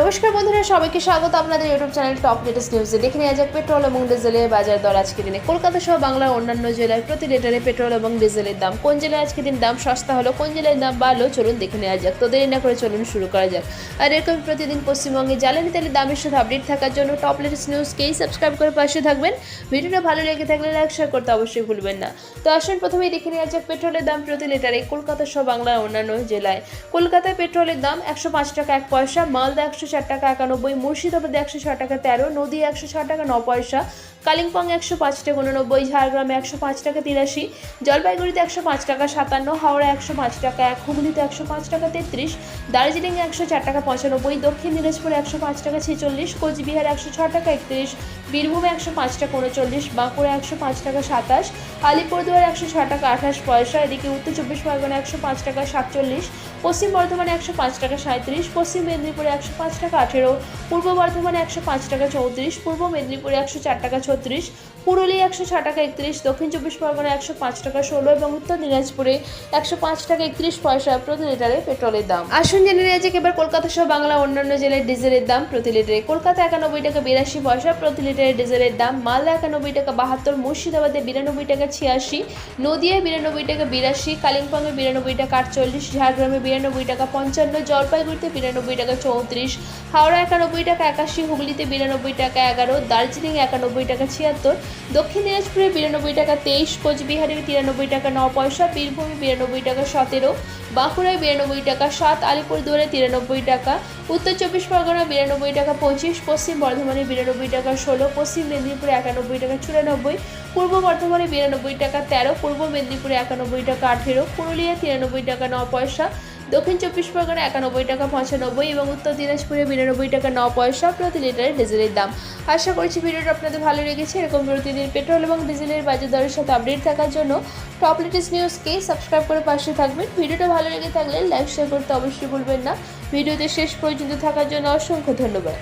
নমস্কার বন্ধুরা, সবাইকে স্বাগত আপনাদের ইউটিউব চ্যানেল টপ লেটেস্ট নিউজে দেখে নেওয়া যাক, পেট্রোল এবং ডিজেলের বাজার দর আজকের দিনে। কলকাতা সহ বাংলার অন্যান্য জেলায় প্রতি লিটারে পেট্রোল এবং ডিজেলের দাম। কোন জেলায় আজকের দিন দাম সস্তা হলো, কোন জেলায় দাম বাড়লো, চলুন দেখে নেওয়া যাক। তো দেরি না করে চলুন শুরু করা যাক। আর এরকম প্রতিদিন পশ্চিমবঙ্গে জ্বালানি তেলের দামের সাথে আপডেট থাকার জন্য টপ লেটেস্ট নিউজকেই সাবস্ক্রাইব করে পাশে থাকবেন। ভিডিওটা ভালো লেগে থাকলে লাইক শেয়ার করতে অবশ্যই ভুলবেন না। তো আসুন প্রথমেই দেখে নেওয়া যাক, পেট্রোলের দাম প্রতি লিটারে কলকাতা সহ বাংলার অন্যান্য জেলায়। কলকাতায় পেট্রোলের দাম একশো পাঁচ টাকা এক পয়সা, মালদা একশো ষাট টাকা একানব্বই মুর্শিদাবাদে একশো ষাট টাকা তেরো নদী একশো ষাট টাকা ন পয়সা কালিম্পং একশো পাঁচ টাকা উননব্বই ঝাড়গ্রামে একশো পাঁচ টাকা তিরাশি জলপাইগুড়িতে একশো পাঁচ টাকা সাতান্ন হাওড়া একশো পাঁচ টাকা এক হুগলিতে একশো পাঁচ টাকা তেত্রিশ দার্জিলিংয়ে একশো চার টাকা পঁচানব্বই দক্ষিণ দিনাজপুরে একশো পাঁচ টাকা ছেচল্লিশ কোচবিহার একশো ছ টাকা একত্রিশ বীরভূমে একশো পাঁচ টাকা উনচল্লিশ বাঁকুড়া একশো পাঁচ টাকা সাতাশ আলিপুরদুয়ার একশো ছ টাকা আঠাশ পয়সা এদিকে উত্তর চব্বিশ পরগনা একশো পাঁচ টাকা সাতচল্লিশ পশ্চিম বর্ধমানে একশো পাঁচ টাকা সাঁত্রিশ পশ্চিম মেদিনীপুরে একশো পাঁচ টাকা আঠেরো, পূর্ব বর্ধমানে একশো পাঁচ টাকা চৌত্রিশ, পূর্ব মেদিনীপুরে একশো চার টাকা ছত্রিশ পুরুলিয়া একশো ছ টাকা একত্রিশ, দক্ষিণ চব্বিশ পরগনা একশো পাঁচ টাকা ষোলো এবং উত্তর দিনাজপুরে একশো পাঁচ টাকা একত্রিশ পয়সা প্রতি লিটারে পেট্রোলের দাম। আসুন জেনে নেওয়া যাক এবার কলকাতা সহ বাংলা অন্যান্য জেলার ডিজেলের দাম প্রতি লিটারে। কলকাতা একানব্বই টাকা বিরাশি পয়সা প্রতি লিটারে ডিজেলের দাম। মালদা একানব্বই টাকা বাহাত্তর, মুর্শিদাবাদে বিরানব্বই টাকা ছিয়াশি, নদিয়ায় বিরানব্বই টাকা বিরাশি, কালিম্পংয়ে বিরানব্বই টাকা আটচল্লিশ, ঝাড়গ্রামে বিরানব্বই টাকা পঞ্চান্ন, জলপাইগুড়িতে বিরানব্বই টাকা চৌত্রিশ হাওড়া একানব্বই টাকা, একাশি, হুগলিতে বিরানব্বই টাকা এগারো, দার্জিলিং একানব্বই টাকা ছিয়াত্তর, দক্ষিণ দিনাজপুরে বিরানব্বই টাকা তেইশ কোচবিহারে তিরানব্বই টাকা ন পয়সা, বীরভূমে বিরানব্বই টাকা সতেরো, বাঁকুড়ায় বিরানব্বই টাকা সাত, আলিপুরদুয়ারে তিরানব্বই টাকা, উত্তর চব্বিশ পরগনা বিরানব্বই টাকা পঁচিশ, পশ্চিম বর্ধমানে বিরানব্বই টাকা ষোলো, পশ্চিম মেদিনীপুরে একানব্বই টাকা চুরানব্বই, পূর্ব বর্ধমানে বিরানব্বই টাকা তেরো, পূর্ব মেদিনীপুরে একানব্বই টাকা আঠেরো, পুরুলিয়া তিরানব্বই টাকা ন পয়সা দক্ষিণ চব্বিশ পরগনা একানব্বই টাকা, পঁচানব্বই এবং উত্তর দিনাজপুরে বিরানব্বই টাকা, ন পয়সা প্রতি লিটারে ডিজেলের দাম। আশা করছি ভিডিওটা আপনাদের ভালো লেগেছে। এরকম প্রতিদিন পেট্রোল এবং ডিজেলের বাজার দরের সাথে আপডেট থাকার জন্য টপ লেটেস্ট নিউজকে সাবস্ক্রাইব করে পাশে থাকবেন। ভিডিওটা ভালো লেগে থাকলে লাইক শেয়ার করতে অবশ্যই ভুলবেন না। ভিডিওতে শেষ পর্যন্ত থাকার জন্য অসংখ্য ধন্যবাদ।